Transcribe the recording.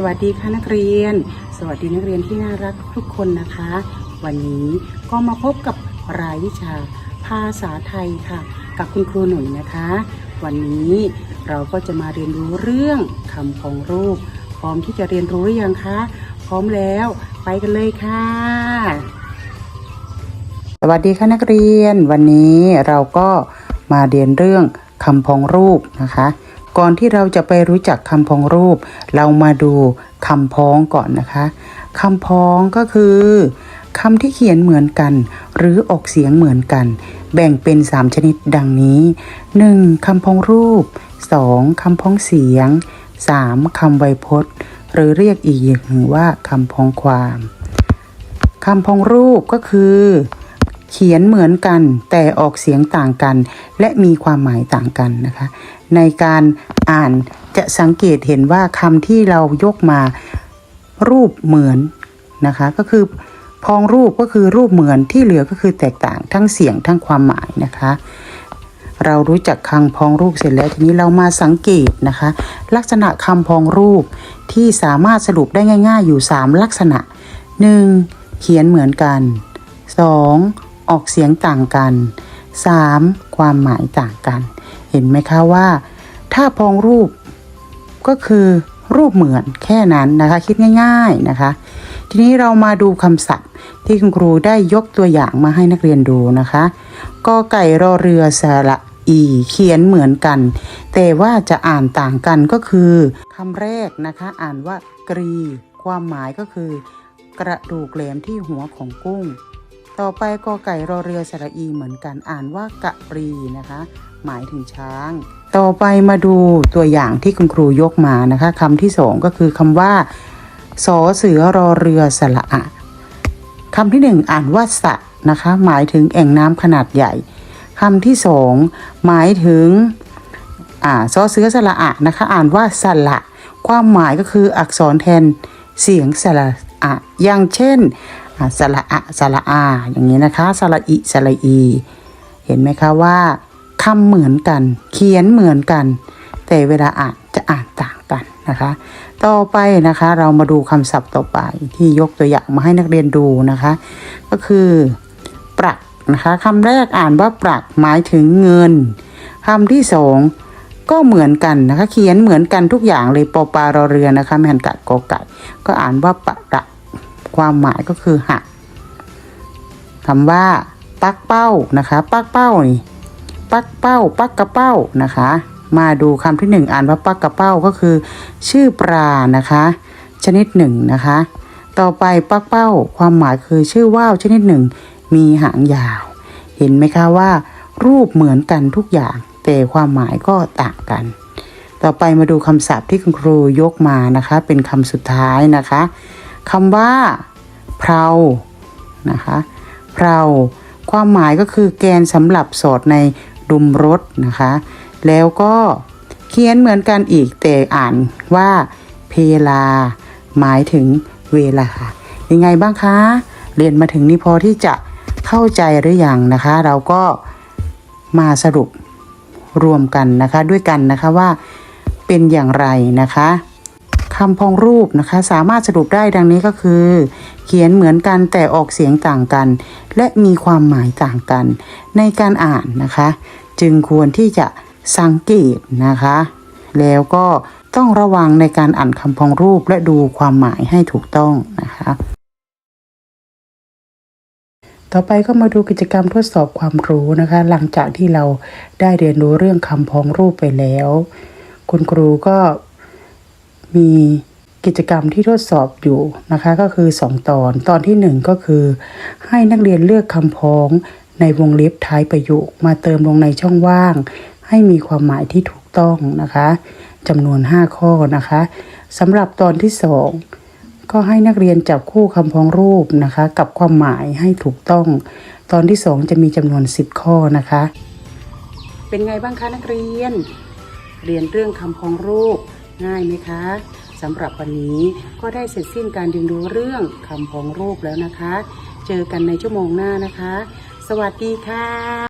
สวัสดีค่ะนักเรียน สวัสดีนักเรียนที่น่ารักทุกคนนะคะ วันนี้ก็มาพบกับรายวิชาภาษาไทยค่ะ กับคุณครูหนุ่ยนะคะ วันนี้เราก็จะมาเรียนรู้เรื่องคำของรูป พร้อมที่จะเรียนรู้หรือยังคะพร้อมแล้วไปกันเลยค่ะ สวัสดีค่ะนักเรียน วันนี้เราก็มาเรียนเรื่องคำพ้องรูปนะคะ ก่อนที่เราจะไปรู้จักคำพ้องรูป เรามาดูคำพ้องก่อนนะคะคำพ้องก็คือคำที่เขียนเหมือนกัน หรือออกเสียงเหมือนกัน แบ่งเป็น 3 ชนิดดังนี้ 1. คำพ้องรูป 2. คำพ้องเสียง 3. คำไวยพจน์ หรือเรียกอีกอย่างหนึ่งว่าคำพ้องความคำพ้องรูปก็คือ เขียนเหมือนกันแต่ออกเสียงต่างกัน และมีความหมายต่างกันนะคะ ในการอ่านจะสังเกตเห็นว่าคำที่เรายกมารูปเหมือนนะคะ ก็คือพองรูปก็คือรูปเหมือนที่เหลือก็คือแตกต่างทั้งเสียงทั้งความหมายนะคะ เรารู้จักคำพองรูปเสร็จแล้วทีนี้เรามาสังเกตนะคะ ลักษณะคำพองรูปที่สามารถสรุปได้ง่าย ๆ อยู่ 3 ลักษณะ 1. เขียนเหมือนกัน 2. ออกเสียงต่างกัน 3. ความหมายต่างกัน เห็นไหมคะว่า ถ้าพองรูปก็คือรูปเหมือนแค่นั้นนะคะ คิดง่าย ๆนะคะ ทีนี้เรามาดูคำศัพท์ที่คุณครูได้ยกตัวอย่างมาให้นักเรียนดูนะคะกอไก่รอเรือสระอีเขียนเหมือนกัน แต่ว่าจะอ่านต่างกันก็คือคำแรกนะคะอ่านว่ากรี ความหมายก็คือกระดูกแหลมที่หัวของกุ้ง ต่อไปกอไก่รอเรือสระอีเหมือนกันอ่านว่ากะรีนะคะ หมายถึงช้าง ต่อไปมาดูตัวอย่างที่คุณครูยกมานะคะคำที่สองก็คือคำว่าสอเสือรอเรือสระอะคำที่หนึ่งอ่านว่าสะนะคะ หมายถึงแอ่งน้ำขนาดใหญ่คำที่สองหมายถึงอ่าซอเสือสระอะนะคะ อ่านว่าสละความหมายก็คืออักษรแทนเสียงสระอะอย่างเช่น สระอะสระอา อย่างนี้นะคะสระอิสระอี เห็นไหมคะว่าคำเหมือนกัน เขียนเหมือนกัน แต่เวลาอ่านจะอ่านต่างกันนะคะ ต่อไปนะคะเรามาดูคำศัพท์ต่อไปที่ยกตัวอย่างมาให้นักเรียนดูนะคะ ก็คือปรักนะคะคำแรกอ่านว่าปรักหมายถึงเงินคำที่สองก็เหมือนกันนะคะ เขียนเหมือนกันทุกอย่างเลยปอปลารอเรือนะคะแมนกัดกอไก่ก็อ่านว่าปรัก ความหมายก็คือหักคำว่า ปักเป้านะคะ ปักเป้านี่ปักเป้า ปักกระเป้านะคะ มาดูคำที่หนึ่งอ่านว่าปักกระเป้าก็คือ ชื่อปลานะคะ ชนิดหนึ่งนะคะ ต่อไปปักเป้า ความหมายคือชื่อว่าวชนิดหนึ่ง มีหางยาว เห็นไหมคะว่า รูปเหมือนกันทุกอย่าง แต่ความหมายก็ต่างกัน ต่อไปมาดูคำศัพท์ที่คุณครูยกมานะคะ เป็นคำสุดท้ายนะคะ คำว่าเพรานะคะเพราความหมายก็คือแกนสำหรับสอดในดุมรถนะคะ แล้วก็เขียนเหมือนกันอีกแต่อ่านว่าเพลา หมายถึงเวลา ยังไงบ้างคะ เรียนมาถึงนี้พอที่จะเข้าใจหรืออยังนะคะ เราก็มาสรุปรวมกันนะคะด้วยกันนะคะว่าเป็นอย่างไรนะคะ คำพองรูปนะคะ สามารถสรุปได้ดังนี้ก็คือ เขียนเหมือนกันแต่ออกเสียงต่างกัน และมีความหมายต่างกัน ในการอ่านนะคะ จึงควรที่จะสังเกตนะคะ แล้วก็ต้องระวังในการอ่านคำพองรูปและดูความหมายให้ถูกต้องนะคะ ต่อไปก็มาดูกิจกรรมทดสอบความรู้นะคะ หลังจากที่เราได้เรียนรู้เรื่องคำพองรูปไปแล้ว คุณครูก็ มีกิจกรรมที่ทดสอบอยู่นะคะก็คือ 2 ตอน ตอนที่ 1 ก็คือ ให้นักเรียนเลือกคำพ้องในวงเล็บท้ายประโยค มาเติมลงในช่องว่าง ให้มีความหมายที่ถูกต้องนะคะจำนวน 5 ข้อนะคะสำหรับตอนที่ 2 ก็ให้นักเรียนจับคู่คำพ้องรูปนะคะ กับความหมายให้ถูกต้อง ตอนที่ 2 จะมีจำนวน 10 ข้อนะคะ เป็นไงบ้างคะนักเรียน เรียนเรื่องคำพ้องรูป ง่ายไหมคะสำหรับวันนี้ก็ได้เสร็จสิ้นการเรียนรู้เรื่องคำพ้องรูปแล้วนะคะ เจอกันในชั่วโมงหน้านะคะ สวัสดีค่ะ